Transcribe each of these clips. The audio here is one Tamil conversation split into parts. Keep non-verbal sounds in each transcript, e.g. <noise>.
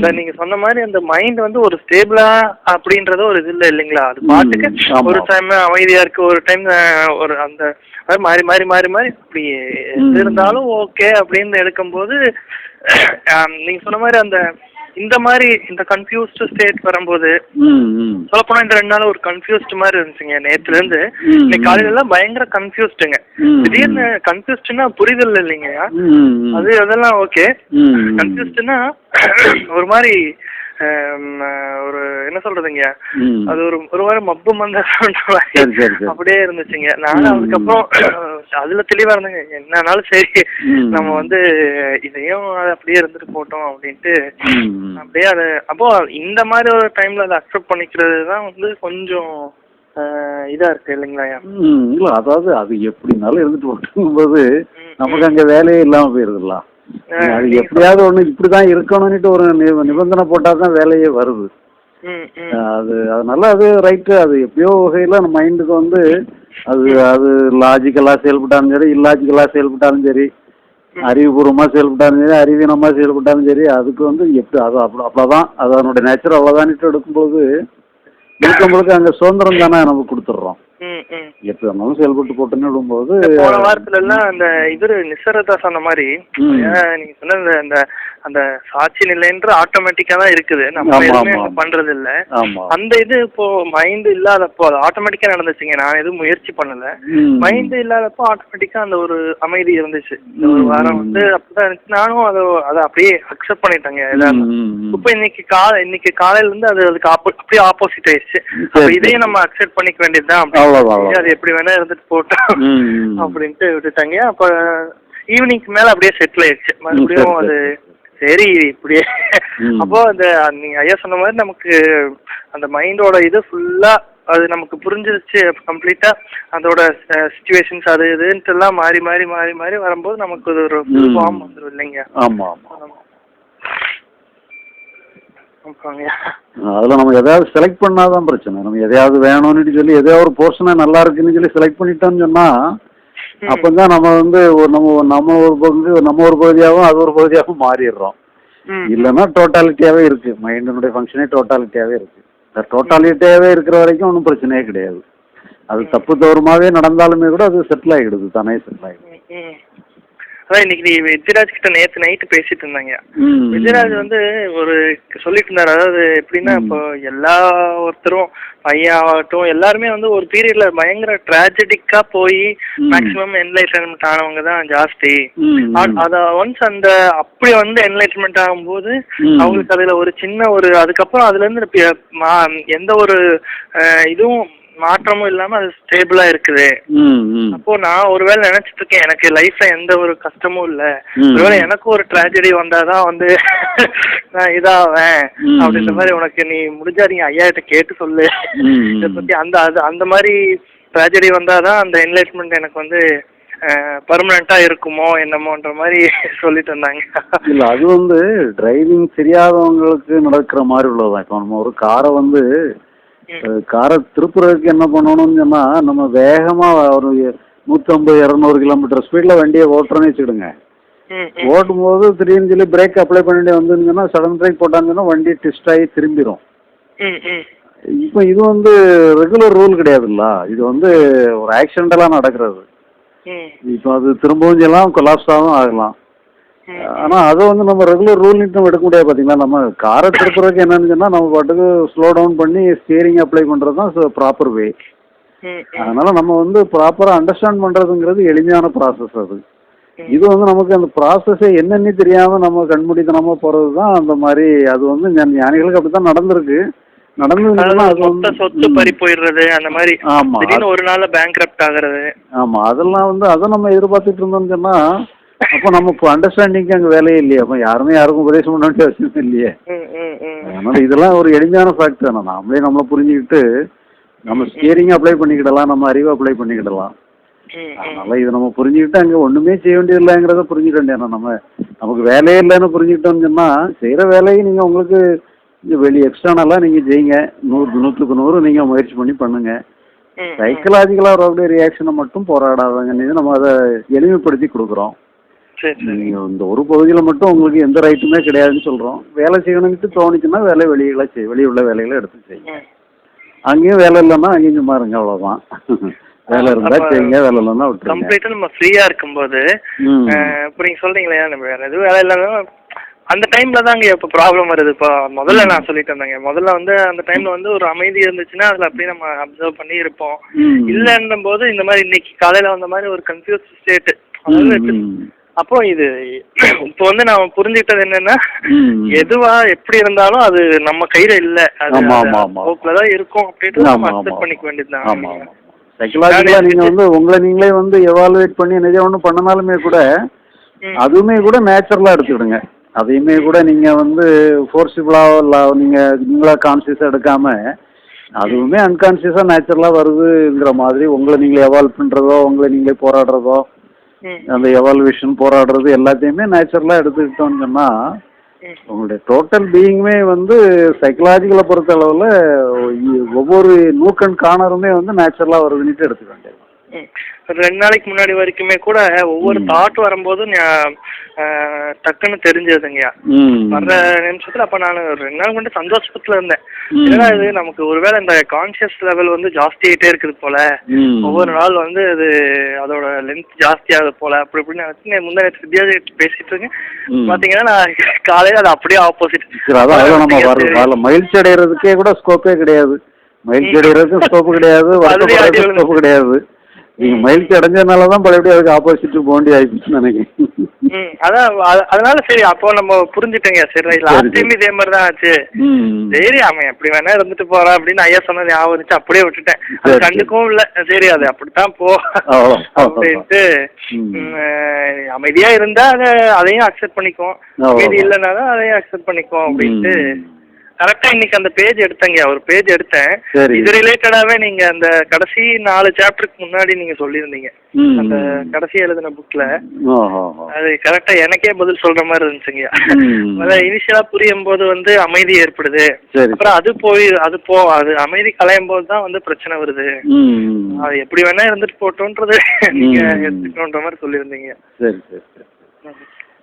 இந்த நீங்க சொன்ன மாதிரி அந்த மைண்ட் வந்து ஒரு ஸ்டேபிளா அப்படின்றது ஒரு இது இல்ல இல்லைங்களா அது பாட்டுக்கு. ஒரு டைம் அமைதியா இருக்கு ஒரு டைம் ஒரு அந்த மாறி மாறி மாறி மாறி அப்படி. இருந்தாலும் ஓகே அப்படின்னு எடுக்கும்போது நீங்க சொன்ன மாதிரி அந்த இந்த மாதிரி இந்த கன்ஃபியூஸ்டு ஸ்டேட் வரும்போது சொல்ல போனா இந்த ரெண்டு நாள் ஒரு கன்ஃபியூஸ்ட் மாதிரி இருந்துச்சுங்க நேத்துல இருந்து இன்னைக்கு காலையில எல்லாம் பயங்கர கன்ஃபியூஸ்டுங்க திடீர்னு கன்ஃபியூஸ்டுன்னா புரிதல் ம். அது அதெல்லாம் ஓகே. கன்ஃபியூஸ்டுன்னா <coughs> ஒரு மாதிரி ஒரு என்ன சொல்றதுங்க. அது ஒரு ஒரு மாதிரி மப்பு மந்த. அப்படியே இருந்துச்சுங்க நானும் ம். அதுக்கப்புறம் அதுல தெளிவா இருந்தேங்க. என்னன்னாலும் சரி. நம்ம வந்து இதையும் அப்படியே இருந்துட்டு போட்டோம் அப்படின்ட்டு. அப்படியே அது அப்போ இந்த மாதிரி ஒரு டைம்ல அதை அக்செப்ட் பண்ணிக்கிறது தான் வந்து கொஞ்சம் இதா இருக்கு இல்லைங்களா இல்ல அதாவது அது எப்படினாலும் இருந்துட்டு போகும்போது ம், நமக்கு அங்க வேலையே இல்லாம போயிருதுலாம் அது எப்படியாவது ஒண்ணு இப்படிதான் இருக்கணும்னுட்டு ஒரு நிபந்தனை போட்டாதான் வேலையே வருது. அது அதனால அது ரைட்டு அது எப்படியோ வகையில நம்ம மைண்டுக்கு வந்து அது அது லாஜிக்கலா செயல்பட்டாலும் சரி இல்லாஜிக்கலா செயல்பட்டாலும் சரி அறிவுபூர்வமா செயல்பட்டாலும் சரி அறிவீனமா செயல்பட்டாலும் சரி அதுக்கு வந்து எப்படி அது அப்படி அவ்வளவுதான் அது அதனுடைய நேச்சர் அவ்வளவுதான்ட்டு எடுக்கும்போது முழுக்க முழுக்க அங்க சுதந்திரம் தானே நம்ம கொடுத்துட்றோம். எப்படி வேணாலும் செயல்பட்டு போட்டுன்னு விடும்போது போன வாரத்துல எல்லாம் அந்த இவரு நிசரதா சொன்ன மாதிரி நீங்க சொன்ன அந்த- அந்த சாட்சி நிலைன்ற ஆட்டோமேட்டிக்கா தான் இருக்குது. நம்ம எதுவுமே பண்றது இல்ல அந்த இது இப்போ மைண்ட் இல்லாதப்போ அது ஆட்டோமேட்டிக்கா நடந்துச்சுங்க. நான் எதுவும் முயற்சி பண்ணல. மைண்ட் இல்லாதப்போ ஆட்டோமேட்டிக்கா அந்த ஒரு அமைதி இருந்துச்சு. இந்த ஒரு. வாரம் வந்து அப்படிதான் இருந்துச்சு. நானும் அதை அதை அப்படியே அக்செப்ட் பண்ணிட்டேங்க எல்லாரும். இப்ப இன்னைக்கு கால இன்னைக்கு காலையில இருந்து அது அதுக்கு அப்படியே ஆப்போசிட் ஆயிடுச்சு. இதையும் நம்ம அக்செப்ட் பண்ணிக்க வேண்டியதுதான். அது எப்படி வேணா இருந்துட்டு போட்டோம். அப்படின்ட்டு விட்டுட்டாங்க. அப்ப ஈவினிங்க்கு மேல அப்படியே செட்டில் ஆயிடுச்சு. மறுபடியும் அது சரி இப்படியே. அப்போ அந்த நீங்க ஐயா சொன்ன மாதிரி நமக்கு அந்த மைண்டோட இது ஃபுல்லா அது நமக்கு புரிஞ்சிருச்சு கம்ப்ளீட்டா அதோட சுச்சுவேஷன்ஸ் அது இதுன்ட்டு எல்லாம் மாறி மாறி மாறி மாறி வரும்போது நமக்கு அது ஒரு. ஃபார்ம் வந்துடும் இல்லைங்க. ஆமா. ஆமா. அதுல நம்ம எதையாவது செலக்ட் பண்ணாதான் பிரச்சனை. நம்ம எதையாவது வேணும்னு சொல்லி எதையாவது ஒரு போர்ஷனை நல்லா இருக்குன்னு சொல்லி செலக்ட் பண்ணிட்டோம்னு சொன்னா. அப்பதான் நம்ம வந்து ஒரு நம்ம நம்ம ஒரு பகுதி நம்ம ஒரு பகுதியாகவும் அது ஒரு பகுதியாகவும் மாறிடுறோம். இல்லைன்னா டோட்டாலிட்டியாவே இருக்கு. மைண்டினுடைய ஃபங்க்ஷனே டோட்டாலிட்டியாவே இருக்கு. இந்த டோட்டாலிட்டியாவே இருக்கிற வரைக்கும் ஒன்றும் பிரச்சனையே கிடையாது. அது தப்பு தவறுமாவே நடந்தாலுமே கூட அது செட்டில் ஆகிடுது தானே செட்டில் ஆகிடுது. அதான் இன்னைக்கு நீ விஜயராஜ் கிட்ட நேத்து நைட்டு பேசிட்டு இருந்தாங்க. விஜயராஜ் வந்து ஒரு சொல்லிட்டு இருந்தாரு அதாவது எப்படின்னா. இப்போ எல்லா ஒருத்தரும் பையன் ஆகட்டும் எல்லாருமே வந்து ஒரு பீரியட்ல பயங்கர ட்ராஜடிக்கா போய் ம். மேக்ஸிமம் என்லைட்டன்மெண்ட் ஆனவங்க தான் ஜாஸ்தி அத ஒன்ஸ் அந்த அப்படி வந்து என்லைட்மெண்ட் ஆகும்போது. அவங்களுக்கு அதுல ஒரு சின்ன ஒரு அதுக்கப்புறம் அதுல இருந்து எந்த ஒரு இதுவும் மாற்றமும் இல்லாம அது ஸ்டேபிளா இருக்குது. அப்போ நான் ஒருவேளை நினைச்சிட்டு இருக்கேன் எனக்கு லைஃப்ல எந்த ஒரு கஷ்டமும் இல்ல. ஒருவேளை எனக்கு ஒரு ட்ராஜடி வந்தாதான் வந்து <laughs> நான் இதாவேன். அப்படின்ற மாதிரி உனக்கு நீ முடிஞ்சா நீ ஐயா கிட்ட கேட்டு சொல்லு. இத பத்தி அந்த அது அந்த மாதிரி ட்ராஜடி வந்தாதான் அந்த என்லைட்மெண்ட் எனக்கு வந்து பர்மனண்டா இருக்குமோ என்னமோன்ற மாதிரி சொல்லிட்டு இருந்தாங்க இல்ல அது வந்து டிரைவிங் தெரியாதவங்களுக்கு நடக்கிற மாதிரி உள்ளதுதான் இப்போ நம்ம ஒரு காரை வந்து காரை திருப்புறதுக்கு என்ன பண்ணணும்னு சொன்னா நம்ம வேகமா ஒரு நூற்றம்பது இரநூறு கிலோமீட்டர் ஸ்பீட்ல வண்டியை ஓட்டுறோன்னு வச்சுக்கிடுங்க. ஓட்டும் போது திடீர்னு சொல்லி பிரேக் அப்ளை பண்ணிட்டு வந்துருங்கன்னா சடன் பிரேக் போட்டாங்கன்னா வண்டி ட்விஸ்ட் ஆகி திரும்பிடும். இப்போ இது வந்து ரெகுலர் ரூல் கிடையாதுல்ல. இது வந்து ஒரு ஆக்சிடென்டலாக நடக்கிறது. இப்போ அது திரும்பவும் செய்யலாம் கொலாப்ஸாகவும் ஆகலாம். ஆனா அதை வந்து நம்ம ரெகுலர் ரூல் நம்ம எடுக்க முடியாது பாத்தீங்களா? நம்ம காரை திருப்புறதுக்கு என்னன்னு சொன்னா நம்ம பாட்டுக்கு ஸ்லோ டவுன் பண்ணி ஸ்டியரிங் அப்ளை பண்றது தான் ப்ராப்பர் வே. அதனால நம்ம வந்து ப்ராப்பரா அண்டர்ஸ்டாண்ட் பண்றதுங்கிறது எளிமையான ப்ராசஸ் அது. இது வந்து நமக்கு அந்த ப்ராசஸே என்னன்னு தெரியாம நம்ம கண்மூடித்தனமா போறது தான் அந்த மாதிரி அது வந்து ஞான- ஞானிகளுக்கு அப்படித்தான் நடந்திருக்கு. சொத்து. பறி போயிடுறது அந்த மாதிரி. ஆமா. திடீர்னு ஒரு நாள்ல பேங்க் ஆகுறது. ஆமா. அதெல்லாம் வந்து அதை நம்ம எதிர்பார்த்துட்டு இருந்தோம்னு சொன்னா அப்போ நம்ம இப்போ அண்டர்ஸ்டாண்டிங்க்கு அங்க வேலையே இல்லையே. அப்போ யாருமே யாருக்கும் உபதேசம் பண்ண வேண்டிய அவசியம் இல்லையே. அதனால இதெல்லாம் ஒரு எளிமையான ஃபேக்ட் தானே. நாமளே நம்மளை புரிஞ்சுக்கிட்டு நம்ம ஸ்டியரிங் அப்ளை பண்ணிக்கிடலாம் நம்ம அறிவை அப்ளை பண்ணிக்கிடலாம். அதனால இதை நம்ம புரிஞ்சுக்கிட்டு அங்க ஒண்ணுமே செய்ய வேண்டியதில்லைங்கிறத புரிஞ்சுக்க வேண்டியது நம்ம நமக்கு வேலையே இல்லைன்னு புரிஞ்சுக்கிட்டோம்னு சொன்னா செய்யற வேலையை நீங்க உங்களுக்கு இங்க வெளி எக்ஸ்டர்னலா நீங்க செய்யுங்க. நூறு நூற்றுக்கு நூறு நீங்க முயற்சி பண்ணி பண்ணுங்க. ம், ம். சைக்கலாஜிக்கலா வரக்கூடிய ரியாக்ஷனை மட்டும் போராடாதங்க நம்ம அதை எளிமைப்படுத்தி கொடுக்குறோம். சரி சரி. நீங்கள் இந்த ஒரு பகுதியில் மட்டும் உங்களுக்கு எந்த ரைட்டுமே கிடையாதுன்னு சொல்கிறோம் வேலை செய்யணும்ட்டு தோணுச்சுன்னா வேலை வெளியில செய் வெளியே உள்ள வேலைகளை எடுத்து செய்யுங்க ம். அங்கேயும் வேலை இல்லைன்னா அங்கேயும் சும்மா இருங்க அவ்வளோதான் வேலை இருந்தால் அப்ப செய்யுங்க வேலை இல்லைன்னா விட்டுருங்க. கம்ப்ளீட்டா நம்ம ஃப்ரீயா இருக்கும்போது இப்போ நீங்க சொல்றீங்களே நம்ம வேற எதுவும் வேலை இல்லாம அந்த டைம்ல தாங்க இப்போ ப்ராப்ளம் வருது. இப்போ முதல்ல நான் சொல்லிட்டு இருந்தேங்க. முதல்ல வந்து அந்த டைம்ல வந்து ஒரு அமைதி இருந்துச்சுன்னா அதுல அப்படியே நம்ம அப்சர்வ் பண்ணி இருப்போம். இல்லன்னும் போது இந்த மாதிரி இன்னைக்கு காலையில வந்த மாதிரி ஒரு கன்ஃபியூஸ் ஸ்டேட் அதாவது எப்படி- ம். அப்போ இது இப்போ வந்து நான் புரிஞ்சுக்கிட்டது என்னன்னா. எதுவா எப்படி இருந்தாலும் அது நம்ம கையில இல்ல அது. போக்குல தான் இருக்கும் அப்படின்ட்டு நம்ம. அக்செப்ட் பண்ணிக்க வேண்டியதுதான் சைக்கலாஜிக்கலாக நீங்கள் வந்து உங்களை நீங்களே வந்து எவாலுவேட் பண்ணி நிஜம் ஒன்று பண்ணனாலுமே கூட. அதுவுமே கூட நேச்சுரலாக எடுத்துக்கிடுங்க அதையுமே கூட நீங்கள் வந்து ஃபோர்ஸிபிளாக இல்லை நீங்கள் நீங்களா கான்சியஸாக எடுக்காம அதுவுமே அன்கான்சியஸாக நேச்சுரலாக வருதுங்கிற மாதிரி உங்களை நீங்களே எவால்வ் பண்ணுறதோ உங்களை நீங்களே போராடுறதோ. அந்த எவால்வேஷன் போராடுறது எல்லாத்தையுமே நேச்சுரலாக எடுத்துக்கிட்டோம்னு சொன்னால் ம். உங்களுடைய டோட்டல் பீயிங்குமே வந்து சைக்கலாஜிக்கலை பொறுத்த அளவில் ஒவ்வொரு நூக்கன் காணருமே வந்து நேச்சுரலாக வருதுன்னுட்டு எடுத்துக்க வேண்டியது ரெண்டு நாளைக்கு முன்னாடி வரைக்குமே கூட ஒவ்வொரு. தாட் வரும்போதும் டக்குன்னு தெரிஞ்சதுங்க ம். வர்ற நிமிஷத்துல அப்ப நான் ரெண்டு நாள் மட்டும் சந்தோஷத்துல இருந்தேன். ஏன்னா இது? நமக்கு ஒருவேளை இந்த கான்சியஸ் லெவல் வந்து ஜாஸ்தி ஆயிட்டே இருக்குது போல. ஒவ்வொரு நாள் வந்து அது அதோட லென்த் ஜாஸ்தி ஆகுது போல. அப்படி இப்படின்னு நினைச்சு முந்தா நேற்று வித்யாஜி பேசிட்டு இருக்கேன். பாத்தீங்கன்னா நான் காலையில அது அப்படியே ஆப்போசிட் மகிழ்ச்சி அடைகிறதுக்கே கூட ஸ்கோப்பே கிடையாது. மகிழ்ச்சி அடைகிறதுக்கும் ஸ்கோப்பு கிடையாது. ஸ்கோப்பு கிடையாது. நீங்கள் மகிழ்ச்சி அடைஞ்சதுனால தான் பழையபடி அதுக்கு ஆப்போசிட் போண்டி ஆயிடுச்சுன்னு நினைக்கிறேன். அதான் அதனால சரி அப்போ நம்ம புரிஞ்சுட்டோங்க. சரி லாஸ்ட் டைம் இதே மாதிரி தான் ஆச்சு. சரி அவன் எப்படி வேணா இருந்துட்டு போறான் அப்படின்னு ஐயா சொன்னது ஞாபகம் இருந்துச்சு அப்படியே விட்டுட்டேன். அது சரி, கண்டுக்கவும் இல்ல. சரி அது அப்படித்தான் போ. அப்படின்ட்டு அமைதியா இருந்தா அதை அதையும் அக்செப்ட் பண்ணிக்குவோம். அவ்வளோ. அமைதி இல்லைனாலும் அதையும் அக்செப்ட் பண்ணிக்குவோம் அப்படின்ட்டு. ம். கரெக்டா இன்னைக்கு அந்த பேஜ் எடுத்தேங்க ஒரு பேஜ் எடுத்தேன் சரி. இது ரிலேட்டடாவே நீங்க அந்த கடைசி நாலு சாப்டருக்கு முன்னாடி நீங்க சொல்லியிருந்தீங்க. அந்த கடைசி எழுதின புக்ல. அது கரெக்டா எனக்கே பதில் சொல்ற மாதிரி இருந்துச்சுங்க. அதான் இனிஷியலா புரியும் போது வந்து அமைதி ஏற்படுது அப்புறம் அது போய் அது போ அது அமைதி கலையும் போது தான் வந்து பிரச்சனை வருது. அது எப்படி வேணா இருந்துட்டு போட்டோன்றது நீங்க. எடுத்துக்கணுன்ற மாதிரி சொல்லியிருந்தீங்க சரி சரி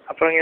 அப்புறம்